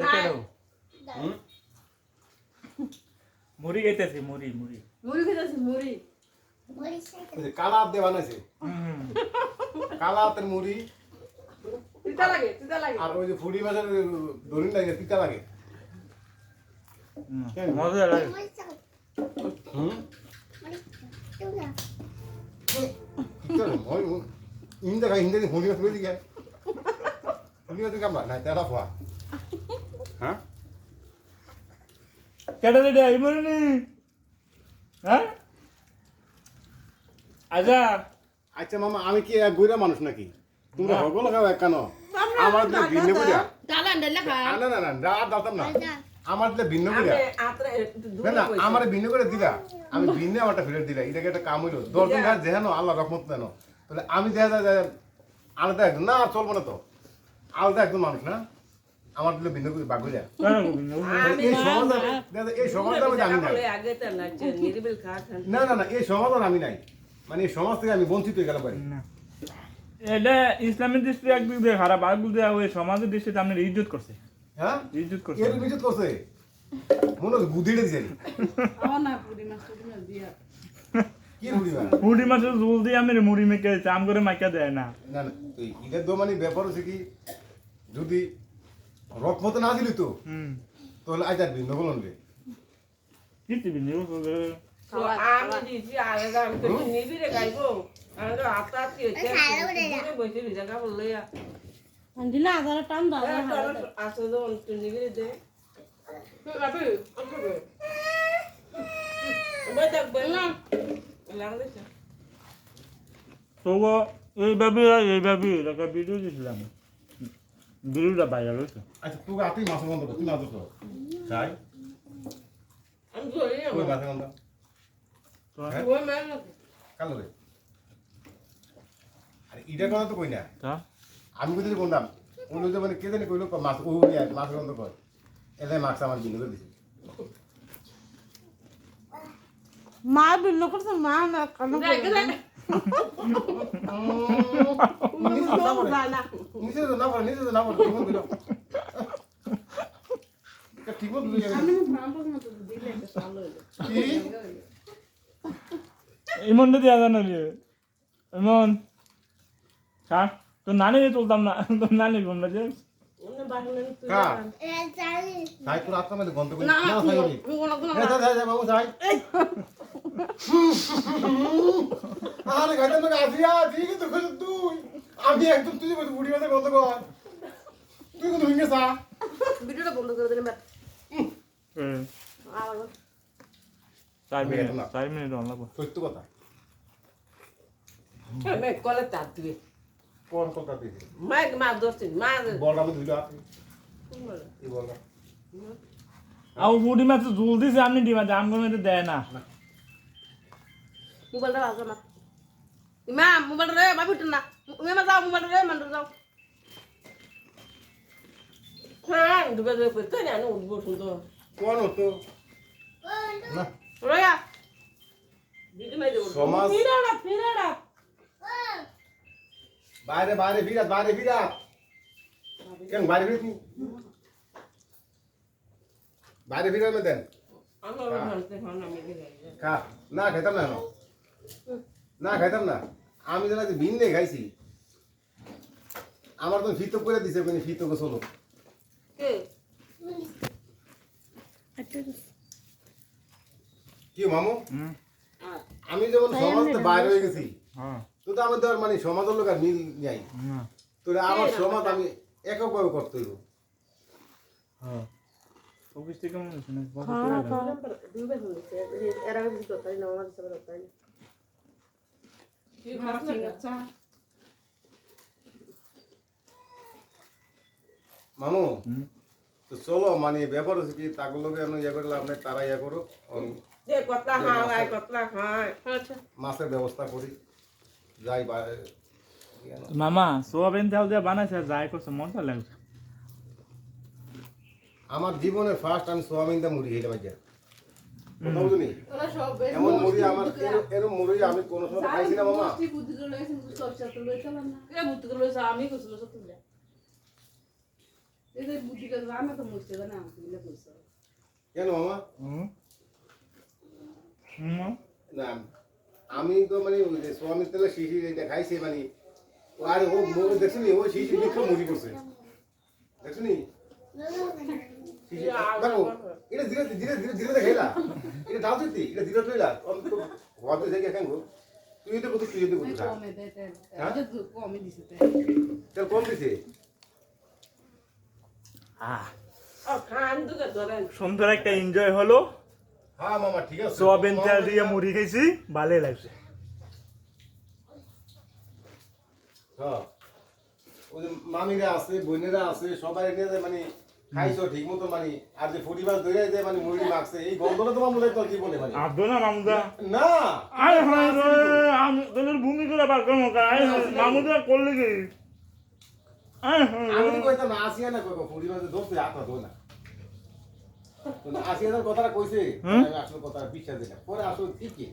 রেখে দাও হুম? মুড়ি খাইতেছি মুড়ি মুড়ি মুড়ি খেতেছি মুড়ি ওই যে কালা হাত দিয়ে বানাইছে হুম কালা হাতের মুড়ি তিতা লাগে তিতা লাগে আর ওই যে ফুড়ি মাছের দড়ি লাগে তিতা লাগে হুম, মজা লাগে হুম তিতা না, ওই ইন্দা খাই ইন্দা ফুড়ি মাছ বেরিয়ে যায় ফুড়ি মাছের কামড়া না তেরা খোয়া হ্যাঁ? কেটে দিতে এই মুড়ি নি। হ্যাঁ? আচ্ছা। আচ্ছা মামা আমি কি এক গুইরা মানুষ নাকি? তোমরা হগল খাও এক কেন। আমার দিলে ভিন্ন করিয়া না না না না দাতাম না। আমার দিলে ভিন্ন করিয়া না না আমার ভিন্ন করে দিলা। আমি ভিন্ন আমারটা ফেরত দিলা। এটাকে একটা কাম হইল। দশজন গাছ যেহেন আল্লাহ রহমত দেন। তাহলে আমি দেখা যায় আলাদা একজন। না চলবো না তো। আলাদা একজন মানুষ না? আমার ভিন্ন করে করবি না? এই সমাধান দাদা, এই সমাধান আমি জানি না। না না না এই সমাধান আমি নাই। মানে এই সমাজ থেকে আমি বঞ্চিত হয়ে গেলাম বাড়ি। না। এটা ইসলামের দৃষ্টিতে একদিক দিয়ে খারাপ আর দিক দিয়ে ওই সমাজের দৃষ্টিতে আপনার ইজ্জত করছে। হ্যাঁ? ইজ্জত করছে এর বিচুত করছে? মনে হচ্ছে না পুরি মাছ দিয়া। মুড়ি মাছের ঝোল দিয়ে আমি মুড়ি মেখে চাম করে মাইকা দেয় না। না এটার তো মানে ব্যাপার হচ্ছে কি যদি রকমত না দিলি তো। তাহলে আজ আর ভিন্ন বলুন রে কি টিভি নিউজ আমি দিছি আলাদা আমি তো নিবিরে গাইবো। আমি তো আতা কি হচ্ছে বসে জায়গা বললে আন্টি না টান দাও আসলে তো তুই নিবিরে দে। বাবু বই দেখ বই না। লাগছে তো এইভাবে এইভাবে একটা ভিডিও দিয়েছিলাম ভিডিওটা ভাইরাল হয়েছে আচ্ছা তুই আতেই মাছ বন্ধ কর তুই না তো তাই আমি ধরি ওই মাছ বন্ধ হ্যাঁ? ওই মেল কালো রে। আরে এটার কথা তো কই না। তা? আমি কোথায় কোনটাম ওই লোক মানে কে জানি কইলো মাছ ও মাছ বন্ধ কর। এলাই মাছ আমার করে দিছে। মা ভিন্ন করছে মা না কেন নিচে তো না পড়ে নিচে তো না পড়ে ঠিক মতো কি ইমনটা দেওয়া জানো ইমন তোর নানি তুলতাম না তোর নানি বলল যে কার সাই তোর আত্মা গন্ধ করে না সাই ওই এ যা যা যা বাবু সাই আরে গাইতে আসিয়া ঠিক তো তুই। আমি একদম তুই বলি বুড়ি মাঝে গন্ধ কর তুই কিন্তু হিঙ্গে সা ভিডিওটা বন্ধ করে দিলে চার মিনিট চার মিনিট অন লাগবো সত্য কথা। আমি কলে তাত দিবে। কোন কথা দিছে মাই মা দোস্ত মা। বলটা আমি ধুইলো আপনি। এই বলটা? আর বুড়ি মাছ ঝুল দিছে আপনি ডিমা করে দেয় না। মোবাইলটা বাজা না ইমা মোবাইলটা রে বাবু না ইমা যাও মোবাইলটা রে মান্ডু যাও হ্যাঁ দুবে দুবে করতে না উঠবো সুন্দর কোন হতো রয়া সমাজ ফিরাড়া ফিরাড়া বাইরে বাইরে বিরাট বাইরে বিরাট কেন বাইরে বিরাট তুই? বাইরে বিরাট না দেন না আমি গেলে খা না না খাইতাম না আমি যেন আজ ভিন নেই খাইছি। আমার তো ফিতো করে দিছে মানে ফিতো গোসলো কে? কি মামু? আমি বাইরে হয়ে গেছি হ্যাঁ। তো তো আমাদের মানে সমাজের লোক আর মিল নাই। তো আমার সমাজ আমি এককভাবে করতে হইব। হ্যাঁ। অফিস থেকে মনে হচ্ছে না মামু তো চলো মানে ব্যাপার হচ্ছে কি তাগুলো ইয়ে করলে আপনি তারা ইয়ে করো মাছের ব্যবস্থা করি যাই মামা সোয়াবিন চাল দিয়ে বানাইছে যাই করছে মজা লাগছে আমার জীবনে ফার্স্ট আমি সোয়াবিন দা মুড়ি খেলে বাজার কথা বুঝলি? এমন মুড়ি আমার এরম- এরম মুড়ি আমি কোনো সময় খাইছি না মামা। কইছিল তো মুছতে না বুঝলে কইছো কেন মামা? হুম। হুম না আমি তো মানে যে শিশি যেটা খাইছে মানে ও আর ও দেখছ নি ও শিশি বিক্ষোভ মুড়ি করছে। দেখছ দেখো এটা ধীরে ধীরে ধীরে ধীরে এটা দাও তুই এটা ধীরে তুইলা হতে থেকে কেন গো। তুই এটা কত তুই এটা কত খা কমে দে তেল হ্যাঁ? তো কমে দিছে তেল দিছে। আহ সুন্দর একটা এনজয় হলো। হ্যাঁ মামা ঠিক আছে। সোয়াবিন তেল দিয়ে মুড়ি খেয়েছি ভালোই লাগছে। হ্যাঁ। ওই মামিরা আছে বোনেরা আছে সবাই মানে খাইছো ঠিক মতো মানে আর যে ফুটি মাছ ধরে যে মানে মুড়ি মাখছে এই গন্ধটা তোমার মনে তোর জীবনে মানে? আদো না মামুদা না আয় হায় রে আমি তোদের ভূমি করে বার করব হায়, মামুদা করলে কি? আমি রে। তো না আসিয়া না কইবো ফুটি মাছ ধরতে হাত ধো না। তো আসিয়া কথাটা কইছে আসলে কথাটা বিশ্বাস দিলাম। পরে আসলে ঠিকই।